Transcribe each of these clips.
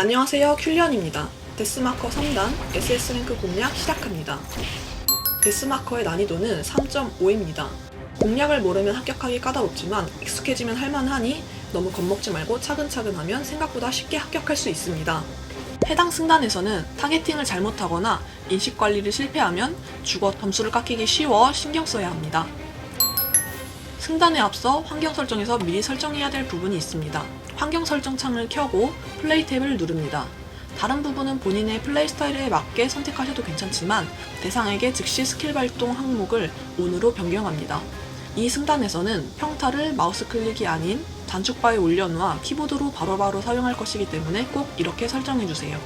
안녕하세요 큐리언입니다. 데스마커 3단 SS랭크 공략 시작합니다. 데스마커의 난이도는 3.5입니다. 공략을 모르면 합격하기 까다롭지만 익숙해지면 할만하니 너무 겁먹지 말고 차근차근 하면 생각보다 쉽게 합격할 수 있습니다. 해당 승단에서는 타겟팅을 잘못하거나 인식 관리를 실패하면 죽어 점수를 깎이기 쉬워 신경 써야 합니다. 승단에 앞서 환경 설정에서 미리 설정해야 될 부분이 있습니다. 환경 설정 창을 켜고 플레이 탭을 누릅니다. 다른 부분은 본인의 플레이 스타일에 맞게 선택하셔도 괜찮지만 대상에게 즉시 스킬 발동 항목을 ON으로 변경합니다. 이 승단에서는 평타를 마우스 클릭이 아닌 단축바에 올려놓아 키보드로 바로바로 사용할 것이기 때문에 꼭 이렇게 설정해주세요.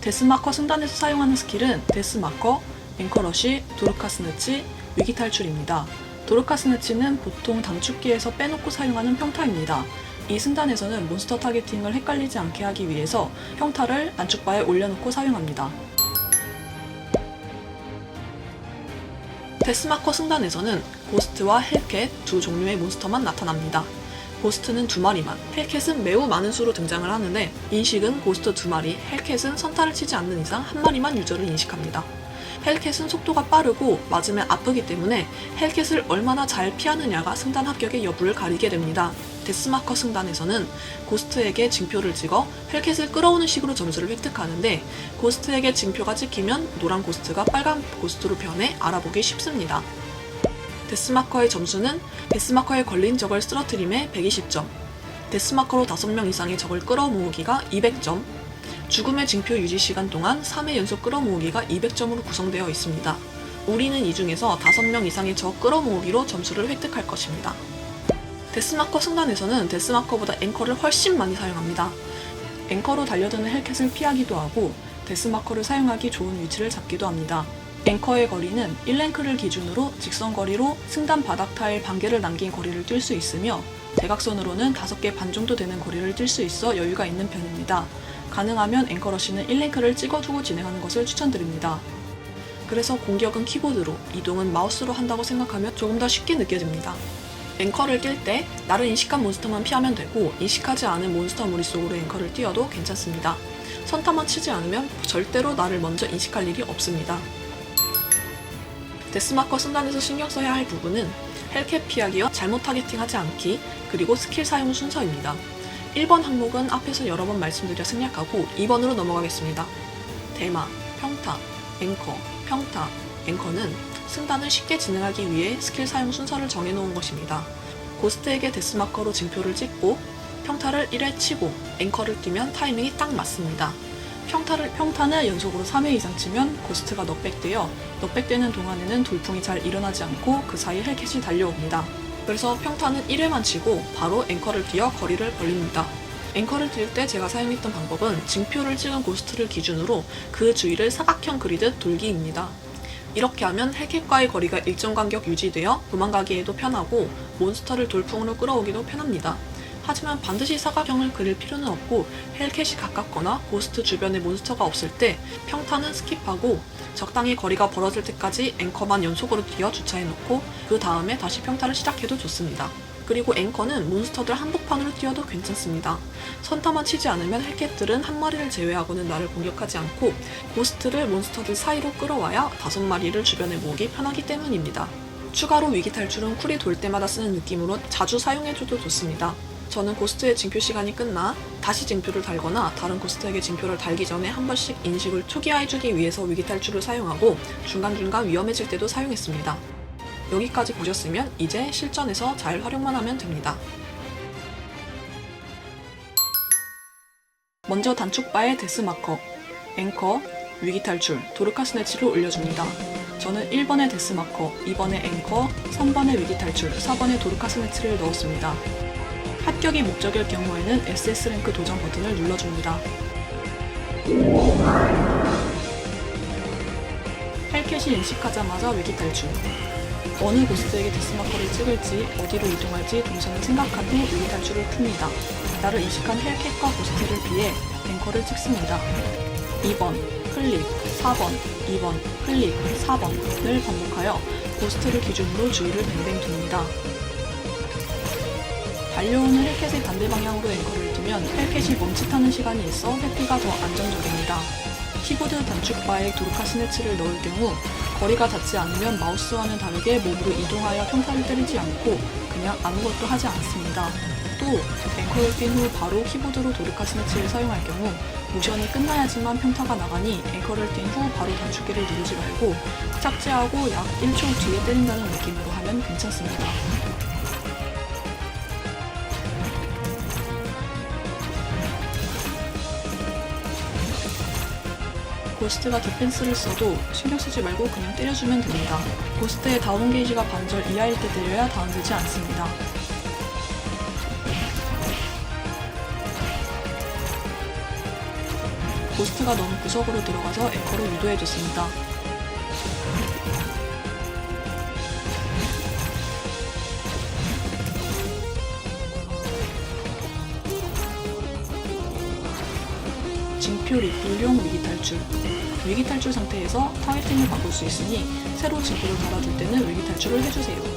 데스마커 승단에서 사용하는 스킬은 데스마커, 앵커러쉬, 도르카스네치, 위기탈출입니다. 도르카스네치는 보통 단축키에서 빼놓고 사용하는 평타입니다. 이 승단에서는 몬스터 타겟팅을 헷갈리지 않게 하기 위해서 평타를 단축바에 올려놓고 사용합니다. 데스마커 승단에서는 고스트와 헬캣 두 종류의 몬스터만 나타납니다. 고스트는 두 마리만, 헬캣은 매우 많은 수로 등장을 하는데 인식은 고스트 두 마리, 헬캣은 선타를 치지 않는 이상 한 마리만 유저를 인식합니다. 헬캣은 속도가 빠르고 맞으면 아프기 때문에 헬캣을 얼마나 잘 피하느냐가 승단 합격의 여부를 가리게 됩니다. 데스마커 승단에서는 고스트에게 징표를 찍어 헬캣을 끌어오는 식으로 점수를 획득하는데 고스트에게 징표가 찍히면 노란 고스트가 빨간 고스트로 변해 알아보기 쉽습니다. 데스마커의 점수는 데스마커에 걸린 적을 쓰러트림에 120점, 데스마커로 5명 이상의 적을 끌어모으기가 200점, 죽음의 징표 유지 시간 동안 3회 연속 끌어모으기가 200점으로 구성되어 있습니다. 우리는 이 중에서 5명 이상의 적 끌어모으기로 점수를 획득할 것입니다. 데스마커 승단에서는 데스마커보다 앵커를 훨씬 많이 사용합니다. 앵커로 달려드는 헬켓을 피하기도 하고 데스마커를 사용하기 좋은 위치를 잡기도 합니다. 앵커의 거리는 1랭크를 기준으로 직선거리로 승단 바닥 타일 반개를 남긴 거리를 뛸 수 있으며 대각선으로는 5개 반 정도 되는 거리를 뛸 수 있어 여유가 있는 편입니다. 가능하면 앵커러쉬는 1랭크를 찍어두고 진행하는 것을 추천드립니다. 그래서 공격은 키보드로, 이동은 마우스로 한다고 생각하면 조금 더 쉽게 느껴집니다. 앵커를 뛸때 나를 인식한 몬스터만 피하면 되고 인식하지 않은 몬스터 무리 속으로 앵커를 뛰어도 괜찮습니다. 선타만 치지 않으면 절대로 나를 먼저 인식할 일이 없습니다. 데스마커 순단에서 신경 써야 할 부분은 헬캡 피하기와 잘못 타겟팅하지 않기 그리고 스킬 사용 순서입니다. 1번 항목은 앞에서 여러 번 말씀드려 생략하고 2번으로 넘어가겠습니다. 대마, 평타, 앵커, 평타, 앵커는 승단을 쉽게 진행하기 위해 스킬 사용 순서를 정해놓은 것입니다. 고스트에게 데스마커로 징표를 찍고 평타를 1회 치고 앵커를 뛰면 타이밍이 딱 맞습니다. 평타를 평타는 연속으로 3회 이상 치면 고스트가 넉백되어 넉백되는 동안에는 돌풍이 잘 일어나지 않고 그 사이 헬켓이 달려옵니다. 그래서 평타는 1회만 치고 바로 앵커를 뛰어 거리를 벌립니다. 앵커를 뛸 때 제가 사용했던 방법은 징표를 찍은 고스트를 기준으로 그 주위를 사각형 그리듯 돌기입니다. 이렇게 하면 헬켓과의 거리가 일정 간격 유지되어 도망가기에도 편하고 몬스터를 돌풍으로 끌어오기도 편합니다. 하지만 반드시 사각형을 그릴 필요는 없고 헬켓이 가깝거나 고스트 주변에 몬스터가 없을 때 평타는 스킵하고 적당히 거리가 벌어질 때까지 앵커만 연속으로 뛰어 주차해놓고 그 다음에 다시 평타를 시작해도 좋습니다. 그리고 앵커는 몬스터들 한복판으로 뛰어도 괜찮습니다. 선타만 치지 않으면 헬켓들은 한 마리를 제외하고는 나를 공격하지 않고 고스트를 몬스터들 사이로 끌어와야 다섯 마리를 주변에 모으기 편하기 때문입니다. 추가로 위기 탈출은 쿨이 돌 때마다 쓰는 느낌으로 자주 사용해줘도 좋습니다. 저는 고스트의 징표 시간이 끝나 다시 징표를 달거나 다른 고스트에게 징표를 달기 전에 한 번씩 인식을 초기화해주기 위해서 위기 탈출을 사용하고 중간중간 위험해질 때도 사용했습니다. 여기까지 보셨으면 이제 실전에서 잘 활용만 하면 됩니다. 먼저 단축바에 데스마커, 앵커, 위기탈출, 도르카스네치를 올려줍니다. 저는 1번에 데스마커, 2번에 앵커, 3번에 위기탈출, 4번에 도르카스네치를 넣었습니다. 합격이 목적일 경우에는 SS랭크 도전 버튼을 눌러줍니다. 헬켓이 인식하자마자 위기 탈출. 어느 고스트에게 데스마커를 찍을지 어디로 이동할지 동선을 생각한 후 위기 탈출을 풉니다. 나를 인식한 헬켓과 고스트를 피해 앵커를 찍습니다. 2번, 클릭, 4번, 2번, 클릭, 4번을 반복하여 고스트를 기준으로 주위를 뱅뱅 돕니다. 달려오는 헬켓의 반대 방향으로 앵커를 두면 헬켓이 멈칫하는 시간이 있어 회피가 더 안정적입니다. 키보드 단축바에 도르카 스네치를 넣을 경우 거리가 닿지 않으면 마우스와는 다르게 몸으로 이동하여 평타를 때리지 않고 그냥 아무것도 하지 않습니다. 또 앵커를 뛴후 바로 키보드로 도르카 스네치를 사용할 경우 모션이 끝나야지만 평타가 나가니 앵커를 뛴후 바로 단축키를 누르지 말고 착지하고 약 1초 뒤에 때린다는 느낌으로 하면 괜찮습니다. 고스트가 디펜스를 써도 신경 쓰지 말고 그냥 때려주면 됩니다. 고스트의 다운 게이지가 반절 이하일 때 때려야 다운되지 않습니다. 고스트가 너무 구석으로 들어가서 앵커를 유도해줬습니다. 징표 리필용 위기 탈출. 위기 탈출 상태에서 타겟팅을 바꿀 수 있으니 새로 징표를 달아줄 때는 위기 탈출을 해주세요.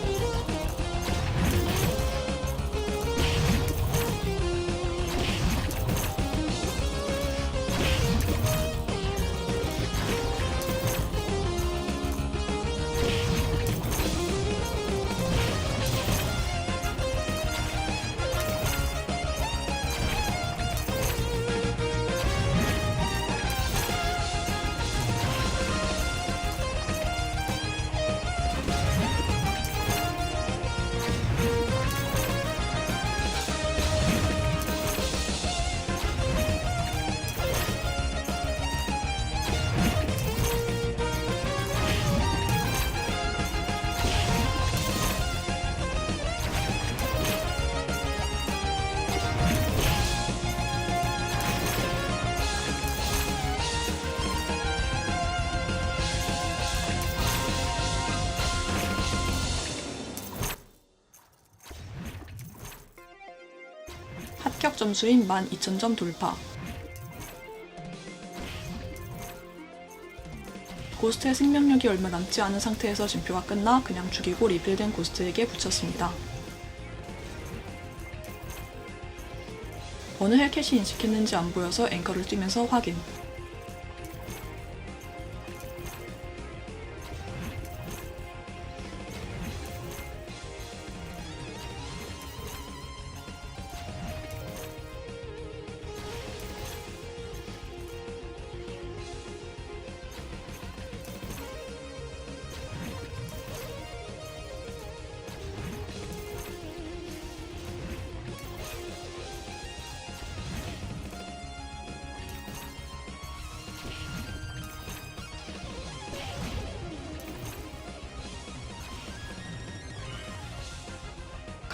합격 점수인 12,000점 돌파. 고스트의 생명력이 얼마 남지 않은 상태에서 진표가 끝나 그냥 죽이고 리필된 고스트에게 붙였습니다. 어느 헬켓이 인식했는지 안 보여서 앵커를 뛰면서 확인.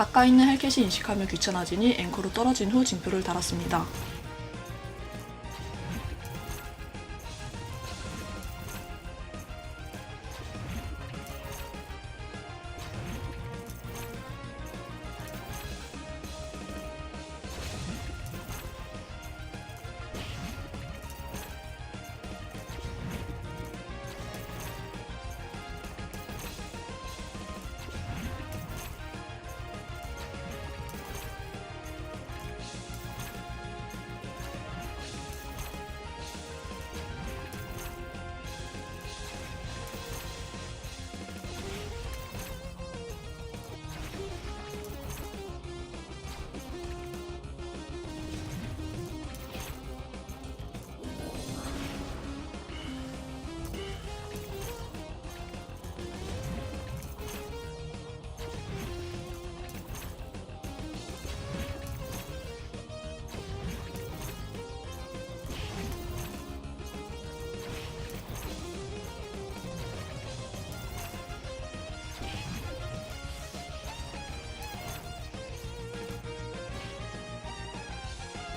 가까이 있는 헬켓이 인식하면 귀찮아지니 앵커로 떨어진 후 징표를 달았습니다.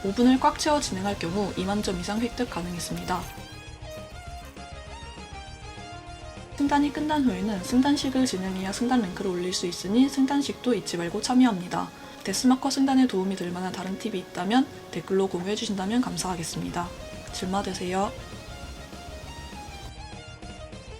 오분을 꽉 채워 진행할 경우 2만 점 이상 획득 가능했습니다. 승단이 끝난 후에는 승단식을 진행해야 승단 랭크를 올릴 수 있으니 승단식도 잊지 말고 참여합니다. 데스마커 승단에 도움이 될 만한 다른 팁이 있다면 댓글로 공유해 주신다면 감사하겠습니다. 즐마 되세요.